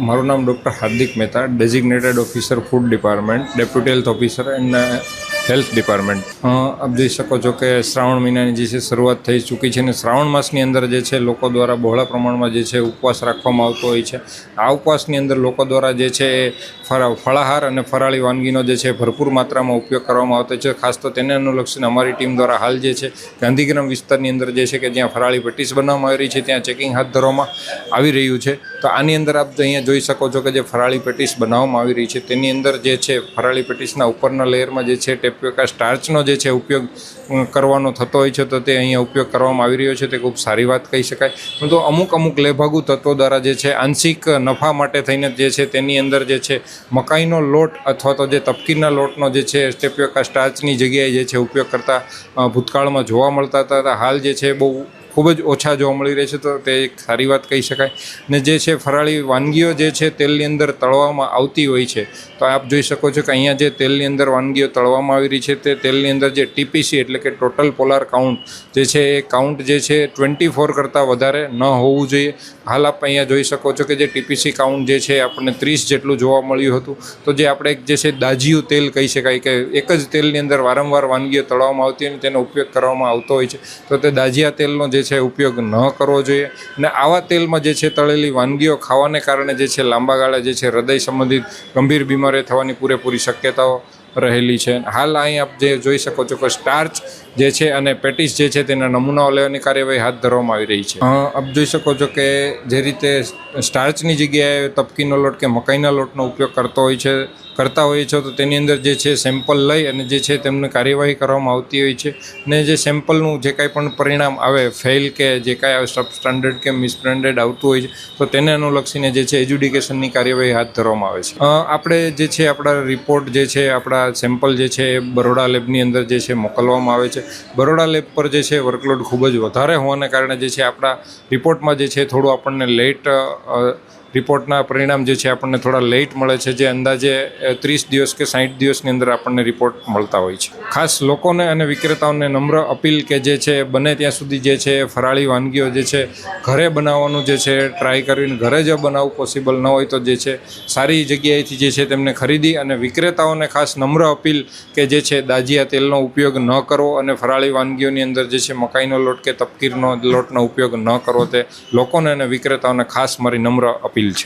મારું નામ doctor Hardik Mehta designated officer food department deputy health officer and health department. આપ જોઈ શકો છો કે શ્રાવણ મહિનાની જે છે શરૂઆત થઈ ચૂકી છે અને શ્રાવણ માસની અંદર જે છે લોકો દ્વારા બહોળા પ્રમાણમાં જે છે ઉપવાસ રાખવામાં આવતો હોય છે. આ ઉપવાસની અંદર લોકો દ્વારા જે છે એ ફળાહાર અને ફરાળી વાનગીનો જે છે ભરપૂર માત્રામાં ઉપયોગ કરવામાં આવતો છે. ખાસ તો તેને અનુલક્ષીને અમારી ટીમ દ્વારા હાલ જે છે ગાંધીગ્રામ વિસ્તારની અંદર જે છે કે જ્યાં ફરાળી પેટીસ બનાવવામાં આવી રહી છે, ત્યાં ચેકિંગ હાથ ધરવામાં આવી રહ્યું છે. તો આની અંદર આપ અહીંયા જોઈ શકો છો કે જે ફરાળી પેટીસ બનાવવામાં આવી રહી છે, તેની અંદર જે છે ફરાળી પેટીસના ઉપરના લેયરમાં જે છે ટેપિયોકા સ્ટાર્ચનો જે છે ઉપયોગ કરવાનો થતો હોય છે, તો તે અહીંયા ઉપયોગ કરવામાં આવી રહ્યો છે, તે ખૂબ સારી વાત કહી શકાય. પરંતુ અમુક અમુક લેભાગુ તત્વો દ્વારા જે છે, આંશિક નફા માટે થઈને જે છે, તેની અંદર જે છે, મકાઈનો લોટ અથવા તો જે તપકીના લોટનો જે છે, સ્ટેપ્યોકા સ્ટાર્ચની જગ્યાએ જે છે, ઉપયોગ કરતા ભૂતકાળમાં જોવા મળતા હતા. હાલ જે છે, બહુ ખૂબ જ ઓછા જોવા મળી રહે છે તો તે એક સારી વાત કહી શકાય. ને જે છે ફરાળી વાનગીઓ જે છે તેલની અંદર તળવામાં આવતી હોય છે. તો આપ જોઈ શકો છો કે અહીંયા જે તેલની અંદર વાનગીઓ તળવામાં આવી રહી છે તે તેલની અંદર જે ટીપીસી એટલે કે ટોટલ પોલાર કાઉન્ટ જે છે એ કાઉન્ટ જે છે ટ્વેન્ટી ફોર કરતાં વધારે ન હોવું જોઈએ. હાલ આપ અહીંયા જોઈ શકો છો કે જે ટીપીસી કાઉન્ટ જે છે આપણને ત્રીસ જેટલું જોવા મળ્યું હતું. તો જે આપણે જે છે દાજીયું તેલ કહી શકાય કે એક જ તેલની અંદર વારંવાર વાનગીઓ તળવામાં આવતી અને તેનો ઉપયોગ કરવામાં આવતો હોય છે. તો તે દાજિયા તેલનો જે છે, ઉપયોગ ન કરવો જોઈએ. અને આવા તેલમાં જે છે, તળેલી વાનગીઓ ખાવાને કારણે જે છે, લાંબા ગાળે જે છે, હૃદય સંબંધિત ગંભીર બીમારી થવાની પૂરેપૂરી શક્યતાઓ રહેલી છે. હાલ અહીં આપ જે જોઈ શકો છો કે સ્ટાર્ચ જે છે અને પેટીસ જે છે, તેના નમૂનાઓ લેવાની કાર્યવાહી હાથ ધરવામાં આવી રહી છે. આપ જોઈ શકો છો કે જે રીતે સ્ટાર્ચની જગ્યાએ તપકીનો લોટ કે મકાઈના લોટનો ઉપયોગ કરતો હોય છે કરતા હોઈએ છો તો તેની અંદર જે છે સેમ્પલ લઈ અને જે છે તેમને કાર્યવાહી કરવામાં આવતી હોય છે. ને જે સેમ્પલનું જે કાંઈ પણ પરિણામ આવે ફેલ કે જે કાંઈ આવે સબસ્ટાન્ડર્ડ કે મિસસ્ટાન્ડર્ડ આવતું હોય છે, તો તેને અનુલક્ષીને જે છે એજ્યુડિકેશનની કાર્યવાહી હાથ ધરવામાં આવે છે. આપણે જે છે આપણા રિપોર્ટ જે છે, આપણા સેમ્પલ જે છે એ બરોડા લેબની અંદર જે છે મોકલવામાં આવે છે. બરોડા લેબ પર જે છે વર્કલોડ ખૂબ જ વધારે હોવાને કારણે જે છે આપણા રિપોર્ટમાં જે છે થોડું આપણને લેટ રિપોર્ટના પરિણામ જે છે આપણને થોડા લેટ મળે છે, જે અંદાજે ત્રીસ દિવસ કે સાઠ દિવસની અંદર આપણને રિપોર્ટ મળતા હોય છે. ખાસ લોકોને અને વિક્રેતાઓને નમ્ર અપીલ કે જે છે, બને ત્યાં સુધી જે છે, ફરાળી વાનગીઓ જે છે, ઘરે બનાવવાનું જે છે ટ્રાય કરીને ઘરે જ બનાવવું પોસિબલ ન હોય તો જે છે, સારી જગ્યાએથી જે છે તેમને ખરીદી અને વિક્રેતાઓને ખાસ નમ્ર અપીલ કે જે છે, દાજિયા તેલનો ઉપયોગ ન કરવો અને ફરાળી વાનગીઓની અંદર જે છે, મકાઈનો લોટ કે તપકીરનો લોટનો ઉપયોગ ન કરવો તે લોકોને અને વિક્રેતાઓને ખાસ મારી નમ્ર અપીલ